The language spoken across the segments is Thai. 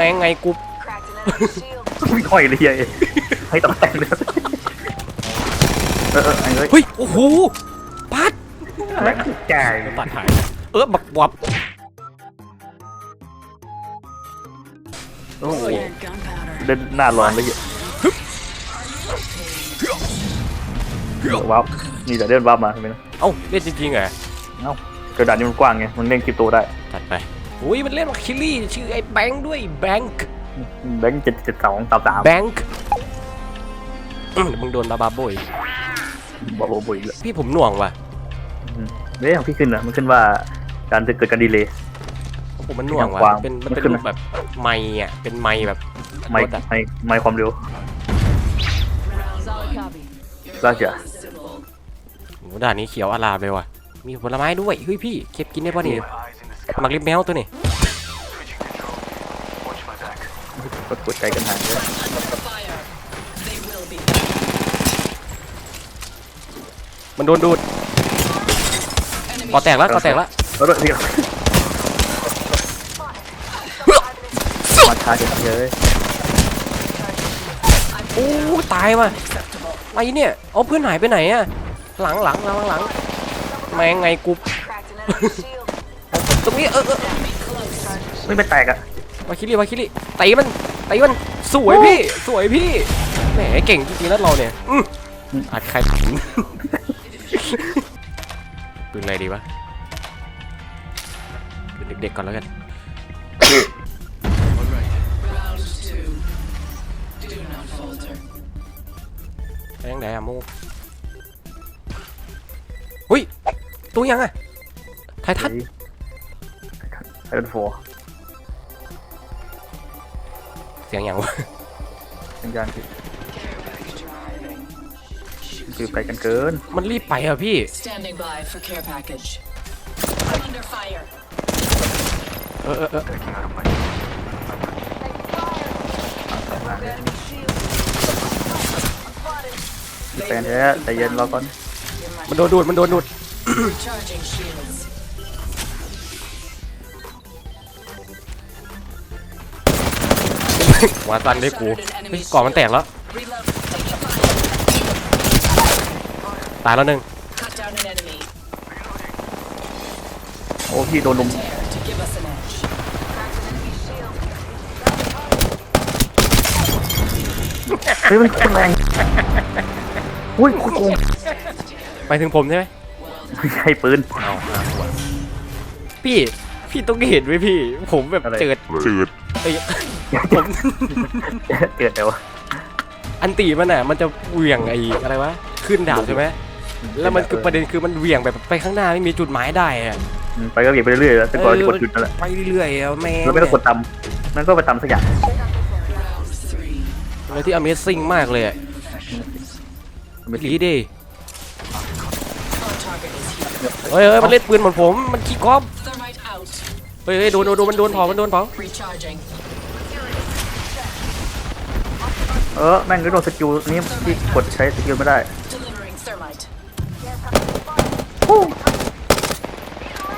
ม่งไงกูไม่ค่อยเลยเฮียเองให้ต้องแต่งเลยเออเออไอ้เอ้ยเฮ้ยโอ้โหปัดแม่งแก่ปัดหายเออบักวับโอ้โหเล่นหน้าร้อนเลยเหี้ยว้าวนี่แต่เล่นว้าวมาใช่ไหมนะเอ้าเล่นจริงๆเหรอเอ้ากระดานนี้มันกว้างไงมันเล่นคริปโตได้ จัดไป อุ้ยมันเล่นมาคิลลี่ชื่อไอ้แบงค์ด้วยแบงค์แบงค์เจ็ดเจ็ดสองสามสามแบงค์อืมมึงโดนบาบาโบยบอกบอกบอกอีกแล้วพี่ผมหน่วงว่ะอืมเรื่องของพี่ขึ้นนะมันขึ้นว่าการจะเกิดการดีเลย์ผมมันหน่วงว่ะวางมันเป็นมันเป็นมันขึ้นรูปแบบไม้อะเป็นไม้แบบไม่รถอะไม่ไม่ความเร็ว Solid copy. ล่าเสือโหด่านนี้เขียวอลามเลยว่ะมีผลไม้ด้วยเฮ้ยพี่เก็บกินได้ป่ะนี่ห มักลิบแมวตัวนี่กดกดใจกันหางเลย Fire. They will be. มันโดนดูด Enemy ก่อแตกแล้วก่อแตกแล้วแล้วด้วยพี่มาช้าจังเลยโอ้ตายว่ะไอ้เนี่ยเอาเพื่อนหายไปไหนอะหลังหลังหลังหลังแม่งไงกูตรง นี้เออเออไม่ไปแตกอะวาคิริวาคิริตีมันตีมันสวยพี่ สวยพี่แหมเก่งจริงๆนะเราเนี่ยอืมอัดใครปืนอะไรดีวะปืนเด็กๆก่อนแล้วกัน round two. Do not falter. ไปยังไงอะโมหุ้ย ตัวยังอะไททัน ไททันโฟร์เสียงยังวะสัญญาณคือคือไปกันเกิน มันรีบไปอะพี่ Standing by for care package. I'm under fire. เออเออเออแฟนแท้ใจเย็นรอก่อน มันโดนดูดมันโดนดูด Recharging shields. หัวตันด้วยกูเฮ้ยก่อนมันแตกแล้ว Reload. Taking fire. ตายแล้วหนึ่ง Cut down an enemy. โอ้พี่โดนลุม Dare to give us an edge. เฮ้ยมันโคตรแรงอุ้ยโคตรโกงไปถึงผมใช่ไหมไม่ใช่ปืนเอาพี่ พี่ต้องเห็นไว้พี่ ผมแบบอะไร เจิด จืด เอ้ยผมเกิดแต่ว่าอันตีมันอะมันจะเหวี่ยงไอ้อะไรวะขึ้นดาบใช่ไหมแล้วมันคือประเด็นคือมันเหวี่ยงแบบไปข้างหน้าไม่มีจุดหมายได้อะอืมไปก็เก็บไปเรื่อยๆแล้วแต่ก่อนจะกดจุดนั่นแหละไปเรื่อยๆอะแม่งแล้วไม่ต้องกดตำมันก็ไปตำสักอย่าง Round three. อะไรที่ Amazing มากเลยอะไม่ลีดีดี Our target is here. เฮ้ยเฮ้ยมันเล่นปืนเหมือนผมมันขี้ก๊อฟ Thermite out. เฮ้ยเฮ้ยโดนโดนโดนมันโดนเผามันโดนเผา Recharging. เออแม่งก็โดนสกิลนี้ที่กดใช้สกิลไม่ได้ Delivering thermite.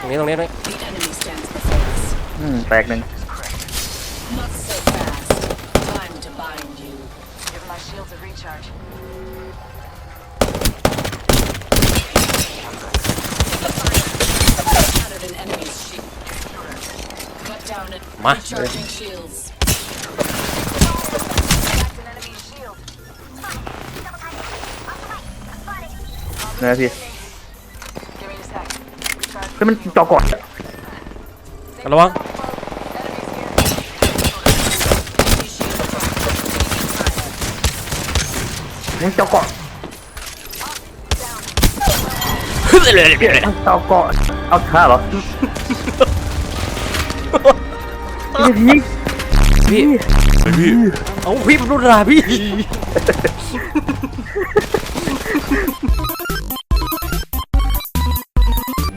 ตรงนี้ตรงนี้ตรงนี้ The enemy stands before us. อืมแตกหนึ่ง Not so fast. Time to bind you. Give my shields a recharge. Shattered an enemy's shield. Cut down it. Ma. Recharging shields. That's an enemy's shield. นะพี่ Give me a sec. Recharge. เฮ้ยมันจอก่อนระวัง Enemy shield dropped. มึงจอก่อนจอก่อนเอาท่าเหรอ พี่พี่พี่พี่เอาพี่มันรุนแรงพี่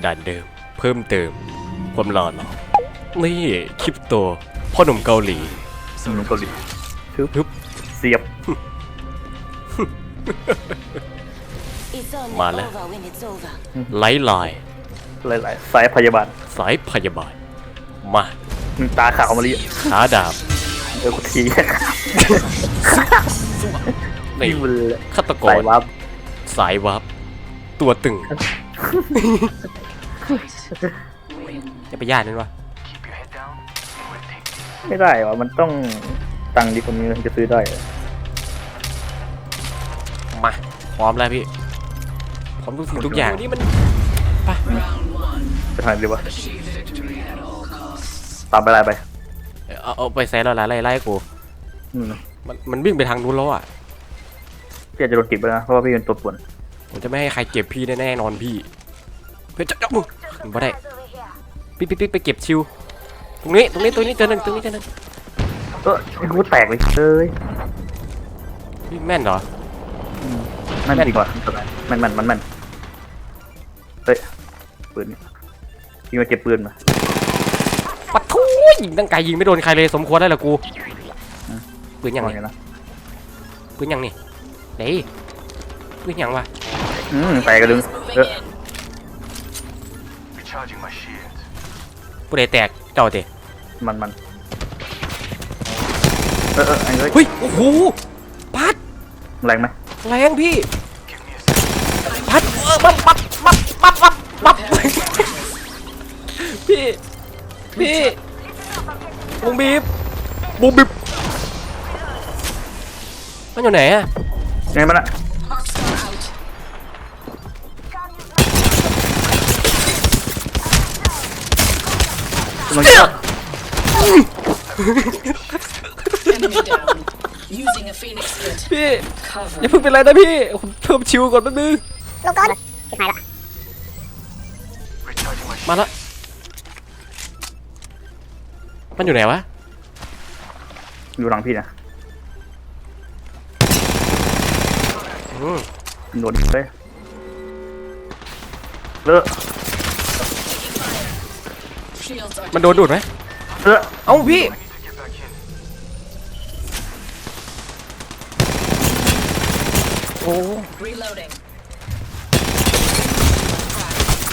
ด่านเดิมเพิ่มเติม ความหล่อหรอนี่คลิปโตพ่อหนุ่มเกาหลีสมุนเกาหลีทึบทึบเสียบ It's only Male. over when it's over. ไล่ลายหลายๆสายพยาบาล สายพยาบาล มา ตาขาวมาลีขาดาบเออกูทีนี่ยิงมันเลยฆาตกสารยวับสายวับ ตัวตึงจะไปญาตินั่นวะไม่ได้วะมันต้องตังค์ดีคนนี้ถึงจะซื้อได้มาพร้อมแล้วพี่พร้อมทุกสิ่งทุกอย่างนี่มันจะทำดีวะ ตามไปไล่ไปเอาเอาไปแซนแล้วล่ะไล่ไล่กูอืมมันมันวิ่งไปทางนู้นแล้วอะพี่อาจจะโดนเก็บไปนะเพราะว่าพี่เป็นตัวป่วนผมจะไม่ให้ใครเก็บพี่แน่ๆนอนพี่เพื่อจะจับมึงไม่ได้พี่พี่พี่ไปเก็บชิว ตรงนี้ตรงนี้ตรงนี้เจอหนึ่งตรงนี้เจอหนึ่งเออไอ้กูแตกเลยเอ้ยพี่แม่นเหรอแม่นจริงว่ะแม่นแม่นมันแม่นเฮ้ยปืนพี่มาเก็บปืนมาปัดทู ยิงตั้งไกลยิงไม่โดนใครเลยสมควรได้เหรอกูปืนยังว่านี่ไงนะปืนยังนี่เด้ปืนยังวะอืมแตกกระดึง Moving เออ in. Recharging my shields. ผู้ใดแตกเจ้าเตะมันมันเออเออไอ้เอ้ยเฮ้ยโอ้โหพัดแรงไหมแรงพี่ Give me a second. พัดเออปั๊บปั๊บปั๊บปั๊บปั๊บปั๊บพี่พี่ บุงบีบบุงบีบมันอยู่ไหนอะไงมันอะ Arcstar out. มันก็ Enemy down. Using a phoenix kit. พี่ Cover. อย่าเพิ่งเป็นไรนะพี่ผมเพิ่มชิวก่อนแป๊บนึง Recharging my มาละ มันอยู่ไหนวะอยู่หลังพี่นะอืมโดนเลยเลอะ Shields are มันโดนดูดไหมเลอะเอ้าพี่ I need to get back in. โอ้ reloading.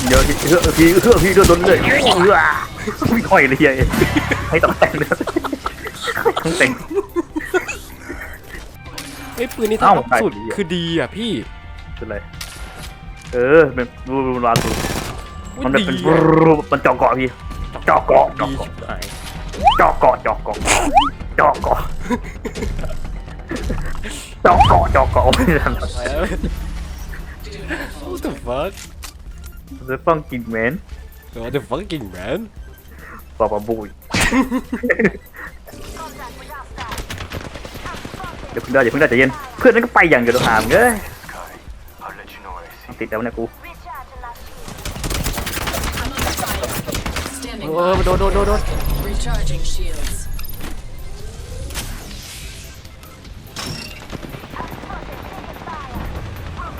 เดี๋ยวพี่เฮ้อพี่เฮ้อพี่โดนเลยเฮ้อ ไม่ค่อยเลยเฮียให้ต้องแต่งเลยต้องแต่ง ไอ้ยปืนนี้ถ้าเอ้าอัพสุดได้ดีอะ คือดีอะพี่เป็นไรเออเป็นรูรูราดูอุ๊ยมันแบบเป็นดีอะรูมันเจาะเกาะพี่เจาะเกาะเจาะดีเกาะชิบหายเจาะเกาะเจาะเกาะเจาะเกาะเจาะเกาะเจาะเกาะไม่ทัน What the fuck จะต้องกินเหม็น What the fucking man ปะปะบุยเดี๋ยวเพิ่งได้เดี๋ยวเพิ่งได้ใจเย็นเพื่อนนั่นก็ไปอย่างเดียวหามเอ้ย Sky. I'll let you know what I see. ติดแล้วเนี่ยกู I'm under fire. Standing เออ by. โดนโดนโดนโดน Recharging shields.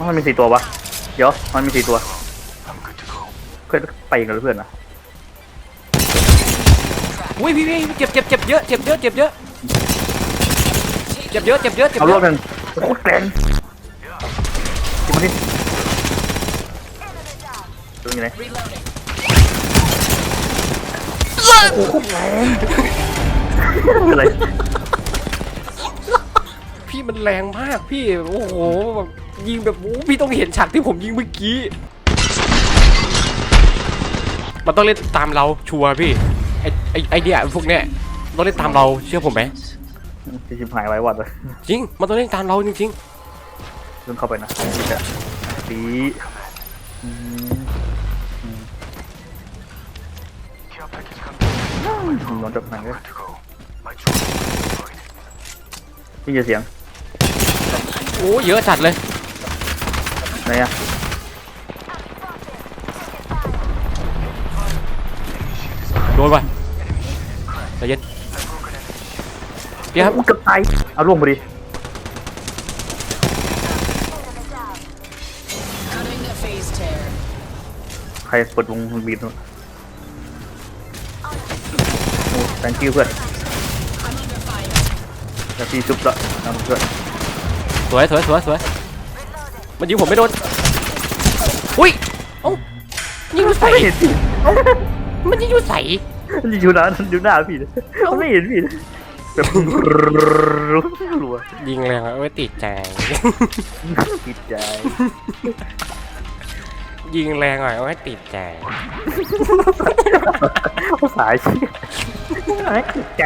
มันมีสี่ตัวปะเดี๋ยว มันมีสี่ตัว I'm good to go. เพื่อนไปกันเลยเพื่อนนะ อุ้ยพี่พี่เจ็บเจ็บเจ็บเยอะเจ็บเยอะเจ็บเยอะเจ็บเยอะเจ็บเยอะเจ็บเอาเยรออะบหนึ่งโคตรแรงกินมาดิตัวอยู่ไหน Reloading. อะไรพี่มันแรงมากพี่โอ้โหแบบยิงแบบโอ้พี่ต้องเห็นฉากที่ผมยิงเมื่อกี้ มันต้องเล่นตามเราชัวร์พี่ ไอไอไอเดียพวกเนี้ยต้องเล่นตามเราเชื่อผมไหมจะชิบหายไว้วัดเลยจริง มันต้องเล่นตามเราจริงเริ่มเข้าไปนะดีจ้ะดีอืม Care package coming. นอนจบหนังเลย Good to go. My drone is deployed. นี่จะเสียงๆโอ้เยอะจัดเลยไหนอะโดนว่ะ ใจเย็นเดี๋ยวครับอุ๊ยเกือบตายเอาล่วงพอดี Cutting a phase tear. ใครเปิดวงบีบนู่นโอ้ thank you เพื่อน I'm under fire. แล้วพี่ชุบละนะเพื่อนสวยสวยสวยสวยมันยิงผมไม่โดนอุ้ยเอ้ายิงอยู่ใส่ไม่เห็นพี่มันยิงอยู่ใส่มัน อยู่หน้าอยู่หน้าพี่นะมันไม่เห็นพี่นะรัวยิงแรงอะเอาไว้ติดใจติดใจ ยิงแรงหน่อยเอาไว้ติดใจภาษาเชี่ยติดใจ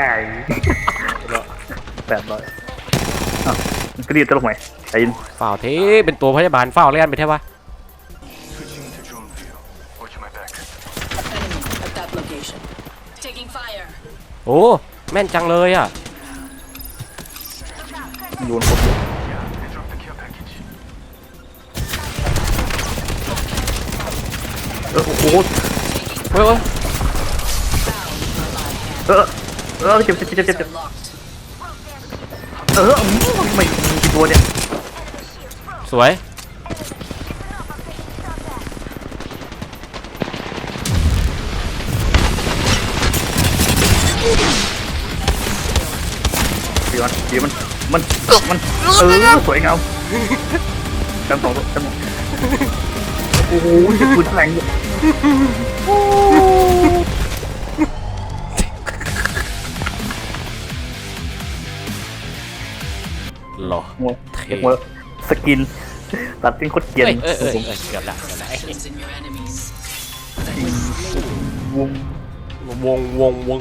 แปดร้อยอะมันก็รีบตลกไหมใจเย็นฝ่าวเทเป็นตัวพยาบาลฝ่าวเล่นไปใช่ปะ โอ้แม่นจังเลยอะโยนคนเดียว Yeah, they dropped the care package. เออโอ้โหเฮ้ยเฮ้ยเออเออเจ็บเจ็บเจ็บเจ็บเจ็บ Are locked. เอออืมไม่มีกี่ตัวเนี่ยสวย ดี๋ยวมันเดี๋ยวมันมันมันเออสวยงามชั้นสองชั้นสองโอ้โหปืนแรงอยู่หรอหัวเรียกว่าสกินตัดเป็นโคตรเกรียนเอ้ยเอ้ยเอ้ยเอ้ยเกือบละเกือบละ Actions in your enemies. วงวงวงวง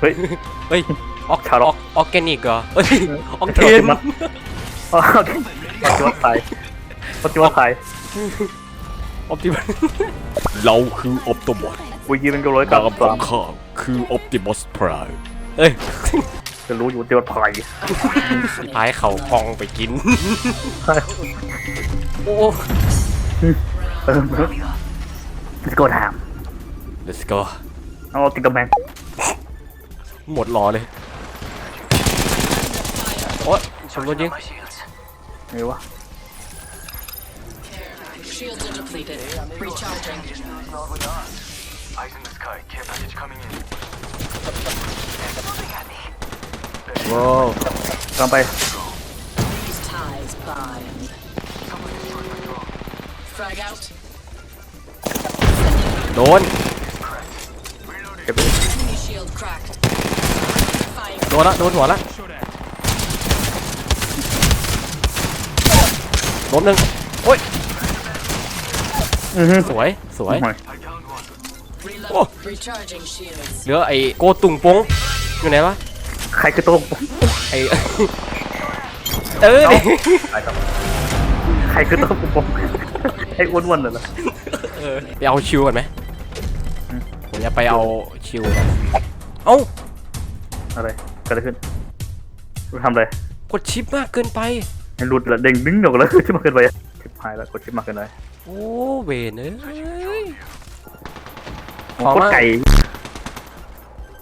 เฮ้ย เฮ้ยออกคาร์ลออก ออร์แกนิกเหรอเฮ้ยออกเทนมัอ๋อโอเคปัจจุบันไทยปัจจุบันไทยออปติมัสเราคือออปติมัสกูยืนเป็นกร้อยกับสามข้าคือออปติมัสพรายเอ้ยจะรู้อยู่เดียวไทยพายเขาพองไปกิน โอ้ เออสกอร์ถาม let's go เอาติดกำแพง หมดรอเลยโอ๊ยชมรถยิง My shields. ไงวะ Shields are depleted. Recharging. Eyes in the sky. Care package coming in. ว้าวกำไป These ties bind. Frag out. โดน เก็บไนละโดนหัวละโดนหนึ่งโอ้ยอือฮึสวยสวยโอ้ย I downed one. Reload. Oh. Recharging shields. เหลือไอ้โกตุงปงอยู่ไหนวะใครคือตัวไอ้เออดิใครคือตัวผมไอ้อ้วนๆน่ะเหรอไปเอาชิวก่อนไหมผมจะไปเอาชิวก่อนเอ้าอะไร เกิดอะไรขึ้นรู้ทำอะไรกดชิปมากเกินไปให้หลุดละเด้งดึงออกแล้วชิบมาเกินไปชิบหายแล้วกดชิบมาเกินไปโอ้เวนเอ้ยโคตรไก่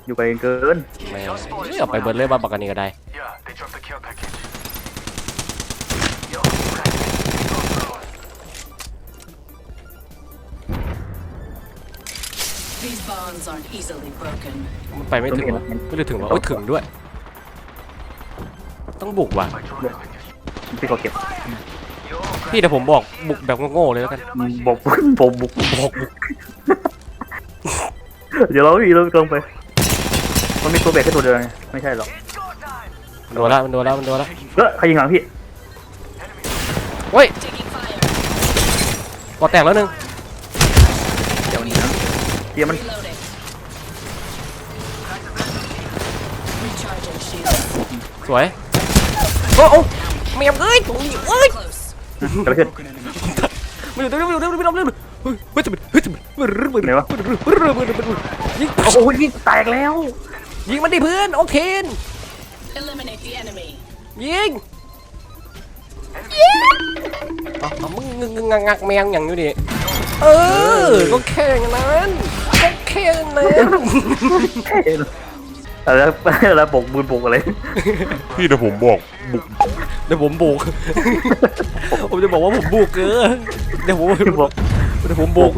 อยู่ไกลเกินแม่งเอาไปเบิร์ดเลยบ้าบักกันนี่ก็ได้ These bonds aren't easily broken. มันไปไม่ถึงวะไม่ได้ถึงวะโอ้ยถึงด้วย ต้องบุกว่ะ my drone has been พี่ขอเก็บ Yo, พี่เดี๋ยวผมบอกบุกแบบโง่ๆเลยแล้วกัน บอกบอกบุกบอกบุกเดี๋ยวเราอีกเราลงไป มันมีตัวเบรกแค่ตัวเดียวไงไม่ใช่หรอกโดนละมันโดนละมันโดนละเออใครยิงหลังพี่เฮ้ย Taking fire. กอแตกแล้วหนึงเดี๋ยวนี้นะ เดี๋ยวมัน Reloading. Recharging shields. สวย โอ้โอ้เมียมเอ้ยโอ้ยเอ้ย Close. เกิดอะไรขึ้นไม่อยู่ตรงนี้ไม่อยู่ตรงนี้ไม่ต้องเล่นเฮ้ยเฮ้ยจะเป็นเฮ้ยจะเป็นเฮ้ยเฮ้ยเฮ้ยไหนวะยิงโอ้โหยิงแตกแล้ว ยิงมันดิเพื่อนโอเค Eliminate the enemy. ยิงยิงเอาเอามึงงึงงึงงักงักแมงอย่างนี้ดิเออ ก็แค่อย่างนั้น ก็แค่อย่างนั้นแล้วแล้วปกมือปกอะไรพี่เดี๋ยวผมบอกบุกเดี๋ยวผมบุก ผมจะบอกว่าผมบุกเออเดี๋ยวผมบอกเดี๋ยวผมบุก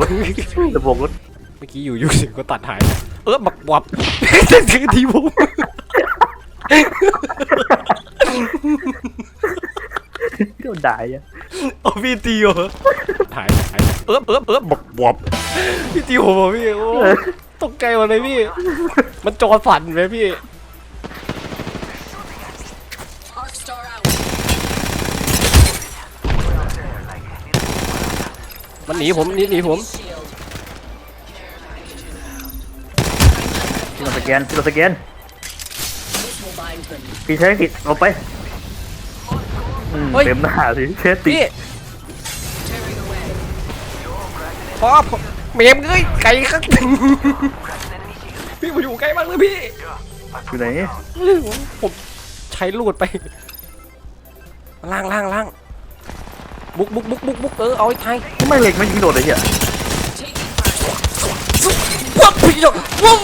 จะบอกรถเมื่อกี้อยู่อยู่เสิก็ตัดหาย เออบักวับถึงทีผมเดี๋ยวด่าอะเอาพี่ตีเหรอถ่ายถ่ายเออเออเออบักวับ พี่ตีผมเหรอพี่โอ้ตกใจหมดเลยพี่ มันจอสั่นไหมพี่ Star out. มันหนีผมหนีหนีผม Shield. ที่เราสแกนที่เราสแกน This will bind them. พี่ใช้ผิดเอาไปอืมเฮ้ย เต็มหน้าสิเชสติพี่ Tearing away. พอผม เมมเอ้ยไกลครับพี่มาอยู่ใกล้มากเลยพี่ อยู่ไหนผมใช้ลูดไปล่างล่างล่างบุกบุกบุกบุกบุกเออเอาไอ้ไทยทำไมเหล็กไม่ยิงโดดเลยเหี้ย Taking fire. วับพี่จกวับ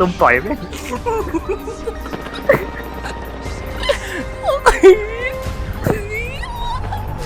ลมต่อยไหมเ